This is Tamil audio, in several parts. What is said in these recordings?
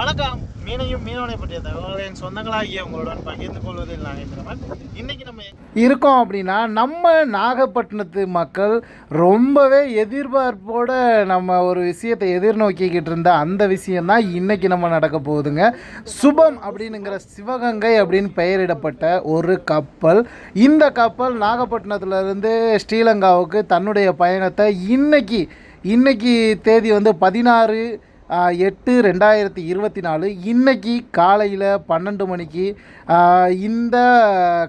வணக்கம். மீனையும் மீனவனை பற்றிய தகவல்களை என் சொந்தங்களாகிய உங்களுடன் பகிர்ந்து கொள்வதில் நாகேந்திரவன் இன்னைக்கு நம்ம இருக்கோம் அப்படின்னா நம்ம நாகப்பட்டினத்து மக்கள் ரொம்பவே எதிர்பார்ப்போட நம்ம ஒரு விஷயத்தை எதிர்நோக்கிக்கிட்டு இருந்த அந்த விஷயம்தான் இன்னைக்கு நம்ம நடக்க போகுதுங்க. சுபம் அப்படின்னுங்கிற சிவகங்கை அப்படின்னு பெயரிடப்பட்ட ஒரு கப்பல். இந்த கப்பல் நாகப்பட்டினத்துலேருந்து ஸ்ரீலங்காவுக்கு தன்னுடைய பயணத்தை இன்னைக்கு இன்னைக்கு தேதி வந்து பதினாறு எட்டு ரெண்டாயிரத்தி இருபத்தி நாலு. இன்றைக்கி காலையில் பன்னெண்டு மணிக்கு இந்த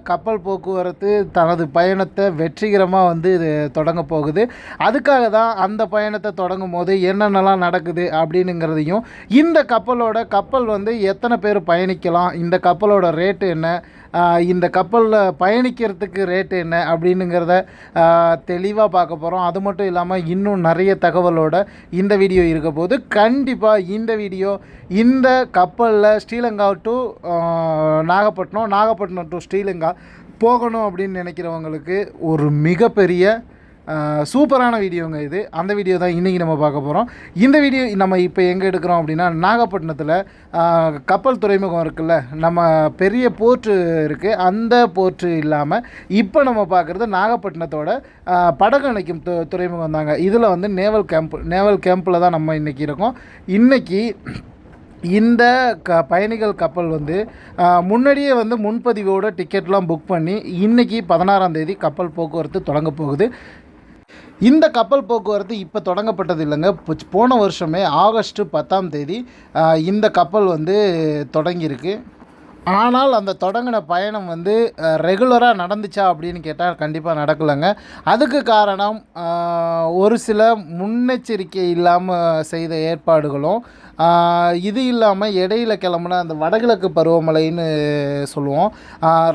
கப்பல் போக்குவரத்து தனது பயணத்தை வெற்றிகரமாக வந்து இது தொடங்க போகுது. அதுக்காக தான் அந்த பயணத்தை தொடங்கும் போது என்னென்னலாம் நடக்குது அப்படின்னுங்கிறதையும் இந்த கப்பலோட கப்பல் வந்து எத்தனை பேர் பயணிக்கலாம் இந்த கப்பலோட ரேட்டு என்ன இந்த கப்பலில் பயணிக்கிறதுக்கு ரேட்டு என்ன அப்படின்னுங்கிறத தெளிவாக பார்க்க போகிறோம் அது மட்டும் இல்லாமல் இன்னும் நிறைய தகவலோட இந்த வீடியோ இருக்க போது கண்டிப்பாக இந்த வீடியோ இந்த கப்பலில் ஸ்ரீலங்கா டு நாகப்பட்டினம் நாகப்பட்டினம் டு ஸ்ரீலங்கா போகணும் அப்படின்னு நினைக்கிறவங்களுக்கு ஒரு மிகப்பெரிய சூப்பரான வீடியோங்க இது. அந்த வீடியோ தான் இன்றைக்கி நம்ம பார்க்க போகிறோம் இந்த வீடியோ நம்ம இப்போ எங்கே எடுக்கிறோம் அப்படின்னா நாகப்பட்டினத்தில் கப்பல் துறைமுகம் இருக்குல்ல நம்ம பெரிய போர்ட்டு இருக்குது அந்த போர்ட்டு இல்லாமல் இப்போ நம்ம பார்க்குறது நாகப்பட்டினத்தோட படகு அணைக்கும் து துறைமுகம் தாங்க. இதில் வந்து நேவல் கேம்ப் நேவல் கேம்பில் தான் நம்ம இன்றைக்கி இருக்கோம். இன்றைக்கி இந்த க பயணிகள் கப்பல் வந்து முன்னாடியே வந்து முன்பதிவோட டிக்கெட்லாம் புக் பண்ணி இன்றைக்கி பதினாறாம் தேதி கப்பல் போக்குவரத்து தொடங்க போகுது. இந்த கப்பல் போக்குவரத்து இப்போ தொடங்கப்பட்டது இல்லைங்க. போன வருஷமே ஆகஸ்ட் பத்தாம் தேதி இந்த கப்பல் வந்து தொடங்கியிருக்கு. ஆனால் அந்த தொடங்கின பயணம் வந்து ரெகுலராக நடந்துச்சா அப்படின்னு கேட்டால் கண்டிப்பாக நடக்கலைங்க. அதுக்கு காரணம் ஒரு சில முன்னெச்சரிக்கை இல்லாமல் செய்த ஏற்பாடுகளும் இது இல்லாமல் இடையில கிளம்புன அந்த வடகிழக்கு பருவமழைன்னு சொல்லுவோம்.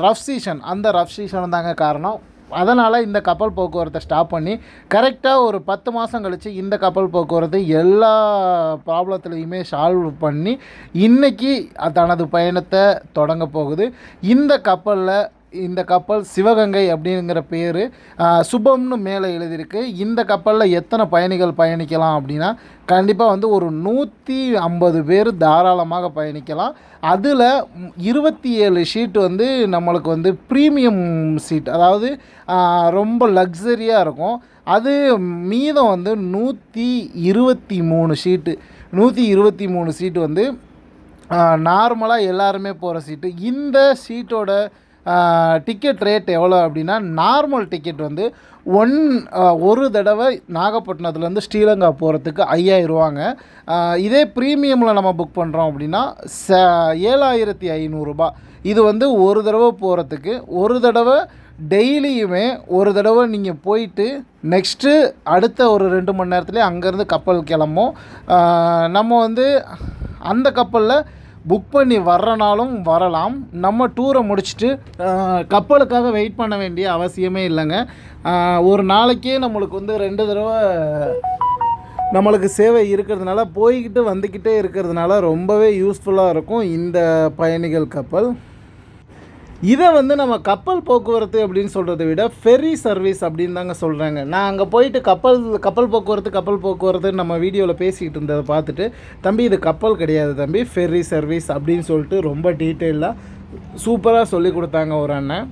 Rough season. அந்த ரஃப் சீசன் தாங்க காரணம். அதனால் இந்த கப்பல் போக்குவரத்தை ஸ்டாப் பண்ணி கரெக்டாக ஒரு பத்து மாதம் கழித்து இந்த கப்பல் போக்குவரத்து எல்லா ப்ராப்ளத்துலேயுமே சால்வ் பண்ணி இன்றைக்கி தனது பயணத்தை தொடங்க போகுது. இந்த கப்பலில் இந்த கப்பல் சிவகங்கை அப்படிங்கிற பேர் சுபம்னு மேலே எழுதியிருக்கு. இந்த கப்பலில் எத்தனை பயணிகள் பயணிக்கலாம் அப்படின்னா கண்டிப்பாக வந்து ஒரு நூற்றி ஐம்பது பேர் தாராளமாக பயணிக்கலாம். அதில் இருபத்தி ஏழு ஷீட் வந்து நம்மளுக்கு வந்து ப்ரீமியம் சீட் அதாவது ரொம்ப லக்ஸரியாக இருக்கும். அது மீதம் வந்து நூற்றி இருபத்தி மூணு ஷீட்டு நூற்றி இருபத்தி மூணு சீட்டு வந்து நார்மலாக எல்லாருமே போகிற சீட்டு இந்த சீட்டோட டிக்கெட் ரேட் எவ்வளோ அப்படின்னா நார்மல் டிக்கெட் வந்து ஒன் ஒரு தடவை நாகப்பட்டினத்துலேருந்து ஸ்ரீலங்கா போகிறதுக்கு ஐயாயிரரூவாங்க இதே ப்ரீமியமில் நம்ம புக் பண்ணுறோம் அப்படின்னா ச ஏழாயிரத்தி ஐநூறுரூபா இது வந்து ஒரு தடவை போகிறதுக்கு ஒரு தடவை டெய்லியுமே ஒரு தடவை நீங்கள் போயிட்டு நெக்ஸ்ட்டு அடுத்த ஒரு ரெண்டு மணி நேரத்துலேயே அங்கேருந்து கப்பல் கிளம்பும். நம்ம வந்து அந்த கப்பலில் புக் பண்ணி வர்றனாலும் வரலாம். நம்ம டூரை முடிச்சுட்டு கப்பலுக்காக வெயிட் பண்ண வேண்டிய அவசியமே இல்லைங்க. ஒரு நாளைக்கே நம்மளுக்கு வந்து ரெண்டு தடவை நம்மளுக்கு சேவை இருக்கிறதுனால போய்கிட்டு வந்துக்கிட்டே இருக்கிறதுனால ரொம்பவே யூஸ்ஃபுல்லாக இருக்கும் இந்த பயணிகள் கப்பல். இதை வந்து நம்ம கப்பல் போக்குவரத்து அப்படின்னு சொல்கிறத விட ஃபெரி சர்வீஸ் அப்படின்னு தாங்க சொல்கிறாங்க நான் அங்கே போயிட்டு கப்பல் கப்பல் போக்குவரத்து கப்பல் போக்குவரத்து நம்ம வீடியோவில் பேசிக்கிட்டு இருந்ததை பார்த்துட்டு தம்பி இது கப்பல் கிடையாது தம்பி ஃபெரி சர்வீஸ் அப்படின்னு சொல்லிட்டு ரொம்ப டீட்டெயிலாக சூப்பராக சொல்லி கொடுத்தாங்க ஒரு அண்ணன்.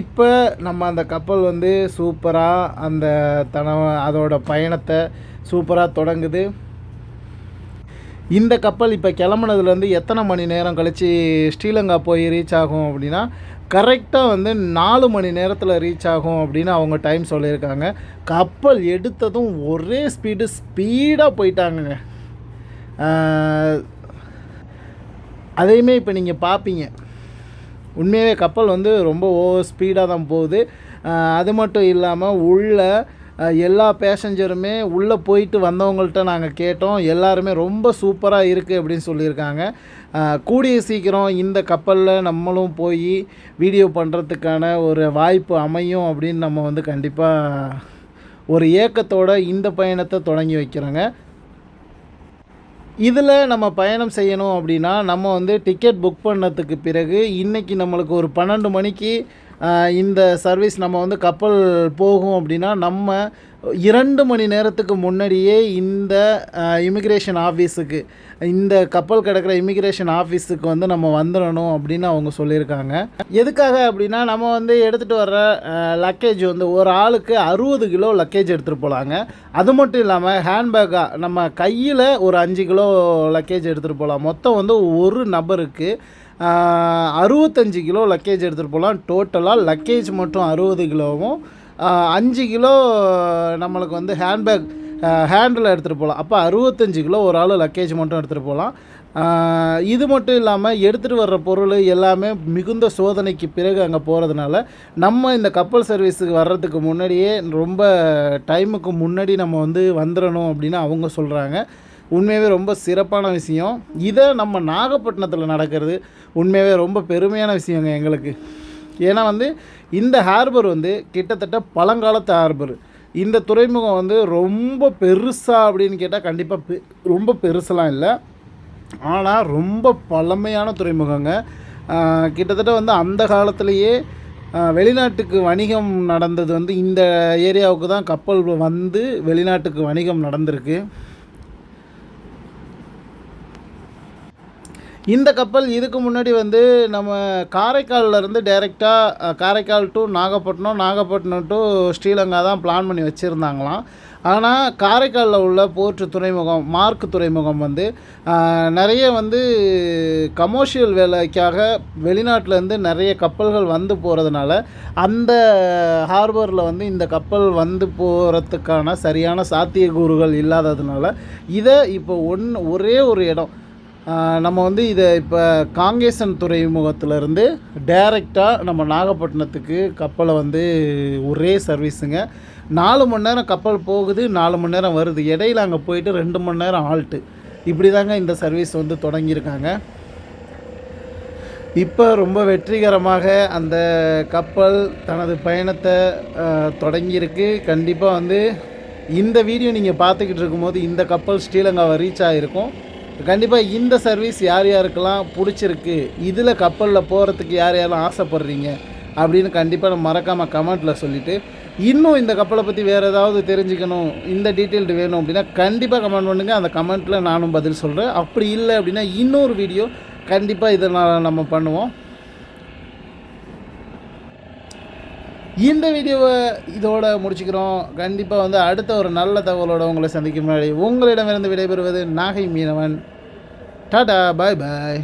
இப்போ நம்ம அந்த கப்பல் வந்து சூப்பராக அந்த தன அதோட பயணத்தை சூப்பராக தொடங்குது. இந்த கப்பல் இப்போ கிளம்புனதுலேருந்து எத்தனை மணி நேரம் கழித்து ஸ்ரீலங்கா போய் ரீச் ஆகும் அப்படின்னா கரெக்டாக வந்து நாலு மணி நேரத்தில் ரீச் ஆகும் அப்படின்னு அவங்க டைம் சொல்லியிருக்காங்க. கப்பல் எடுத்ததும் ஒரே ஸ்பீடு ஸ்பீடாக போயிட்டாங்கங்க. அதையுமே இப்போ நீங்கள் பார்ப்பீங்க உண்மையாகவே கப்பல் வந்து ரொம்ப ஓவர் ஸ்பீடாக தான் போகுது. அது மட்டும் இல்லாமல் உள்ள எல்லா பேசஞ்சருமே உள்ளே போயிட்டு வந்தவங்கள்ட்ட நாங்கள் கேட்டோம். எல்லாருமே ரொம்ப சூப்பராக இருக்குது அப்படின்னு சொல்லியிருக்காங்க. கூடிய சீக்கிரம் இந்த கப்பலில் நம்மளும் போய் வீடியோ பண்ணுறதுக்கான ஒரு வாய்ப்பு அமையும் அப்படின்னு நம்ம வந்து கண்டிப்பாக ஒரு ஏக்கத்தோட இந்த பயணத்தை தொடங்கி வைக்கிறோங்க. இதில் நம்ம பயணம் செய்யணும் அப்படின்னா நம்ம வந்து டிக்கெட் புக் பண்ணதுக்கு பிறகு இன்றைக்கி நம்மளுக்கு ஒரு பன்னெண்டு மணிக்கு இந்த சர்வீஸ் நம்ம வந்து கப்பல் போகும் அப்படின்னா நம்ம இரண்டு மணி நேரத்துக்கு முன்னாடியே இந்த இமிக்ரேஷன் ஆஃபீஸுக்கு இந்த கப்பல் கிடக்கிற இமிக்ரேஷன் ஆஃபீஸுக்கு வந்து நம்ம வந்துடணும் அப்படின்னு அவங்க சொல்லியிருக்காங்க. எதுக்காக அப்படின்னா நம்ம வந்து எடுத்துகிட்டு வர்ற லக்கேஜ் வந்து ஒரு ஆளுக்கு அறுபது கிலோ லக்கேஜ் எடுத்துகிட்டு போகலாங்க அது மட்டும் இல்லாமல் ஹேண்ட்பேக்காக நம்ம கையில் ஒரு அஞ்சு கிலோ லக்கேஜ் எடுத்துகிட்டு போகலாம் மொத்தம் வந்து ஒரு நபருக்கு அறுபத்தஞ்சு கிலோ லக்கேஜ் எடுத்துகிட்டு போகலாம் டோட்டலாக லக்கேஜ் மட்டும் அறுபது கிலோவும் அஞ்சு கிலோ நம்மளுக்கு வந்து ஹேண்ட்பேக் ஹேண்டில் எடுத்துகிட்டு போகலாம் அப்போ அறுபத்தஞ்சு கிலோ ஒரு ஆள் லக்கேஜ் மட்டும் எடுத்துகிட்டு போகலாம் இது மட்டும் இல்லாமல் எடுத்துகிட்டு வர்ற பொருள் எல்லாமே மிகுந்த சோதனைக்கு பிறகு அங்கே போகிறதுனால நம்ம இந்த கப்பல் சர்வீஸுக்கு வர்றதுக்கு முன்னாடியே ரொம்ப டைமுக்கு முன்னாடி நம்ம வந்து வந்துடணும் அப்படின்னு அவங்க சொல்கிறாங்க உண்மையாகவே ரொம்ப சிறப்பான விஷயம். இதை நம்ம நாகப்பட்டினத்தில் நடக்கிறது உண்மையாகவே ரொம்ப பெருமையான விஷயங்க எங்களுக்கு. ஏன்னா வந்து இந்த ஹார்பர் வந்து கிட்டத்தட்ட பழங்காலத்து ஹார்பர் இந்த துறைமுகம் வந்து ரொம்ப பெருசா அப்படின்னு கேட்டால் கண்டிப்பாக பெ ரொம்ப பெருசெலாம் இல்லை. ஆனால் ரொம்ப பழமையான துறைமுகங்க. கிட்டத்தட்ட வந்து அந்த காலத்திலேயே வெளிநாட்டுக்கு வணிகம் நடந்தது வந்து இந்த ஏரியாவுக்கு தான் கப்பல் வந்து வெளிநாட்டுக்கு வணிகம் நடந்திருக்கு. இந்த கப்பல் இதுக்கு முன்னாடி வந்து நம்ம காரைக்கால்லேருந்து டைரெக்டாக காரைக்கால் டு நாகப்பட்டினம் நாகப்பட்டினம் டு ஸ்ரீலங்கா தான் பிளான் பண்ணி வச்சுருந்தாங்களாம். ஆனால் காரைக்காலில் உள்ள போர்ட் துறைமுகம் மார்க் துறைமுகம் வந்து நிறைய வந்து கமர்ஷியல் வேலைக்காக வெளிநாட்டிலேருந்து நிறைய கப்பல்கள் வந்து போகிறதுனால அந்த ஹார்பரில் வந்து இந்த கப்பல் வந்து போகிறதுக்கான சரியான சாத்தியக்கூறுகள் இல்லாததுனால இதை இப்போ ஒன்று ஒரே ஒரு இடம் நம்ம வந்து இதை இப்போ காங்கேசன் துறைமுகத்திலேருந்து டைரெக்டாக நம்ம நாகப்பட்டினத்துக்கு கப்பலை வந்து ஒரே சர்வீஸுங்க. நாலு மணி நேரம் கப்பல் போகுது நாலு மணி நேரம் வருது. இடையில அங்கே போயிட்டு ரெண்டு மணி நேரம் ஆல்ட்டு. இப்படி தாங்க இந்த சர்வீஸ் வந்து தொடங்கியிருக்காங்க. இப்போ ரொம்ப வெற்றிகரமாக அந்த கப்பல் தனது பயணத்தை தொடங்கியிருக்கு. கண்டிப்பாக வந்து இந்த வீடியோ நீங்கள் பார்த்துக்கிட்டு இருக்கும்போது இந்த கப்பல் ஸ்ரீலங்காவை ரீச் ஆகிருக்கும் கண்டிப்பாக இந்த சர்வீஸ் யார் யாருக்கெல்லாம் பிடிச்சிருக்கு இதில் கப்பலில் போகிறதுக்கு யார் யாரெல்லாம் ஆசைப்படுறீங்க அப்படின்னு கண்டிப்பாக நம்ம மறக்காமல் கமெண்ட்டில் சொல்லிவிட்டு இன்னும் இந்த கப்பலை பற்றி வேறு ஏதாவது தெரிஞ்சுக்கணும் இந்த டீட்டெயில்டு வேணும் அப்படின்னா கண்டிப்பாக கமெண்ட் பண்ணுங்கள் அந்த கமெண்ட்டில் நானும் பதில் சொல்கிறேன் அப்படி இல்லை அப்படின்னா இன்னொரு வீடியோ கண்டிப்பாக இதை நான் நம்ம பண்ணுவோம். இந்த வீடியோவை இதோட முடிச்சுக்கிறோம். கண்டிப்பாக வந்து அடுத்த ஒரு நல்ல தகவலோட உங்களை சந்திக்கும் முன்னாடி உங்களிடமிருந்து விடைபெறுவது நாகை மீனவன். டாடா பாய் பாய்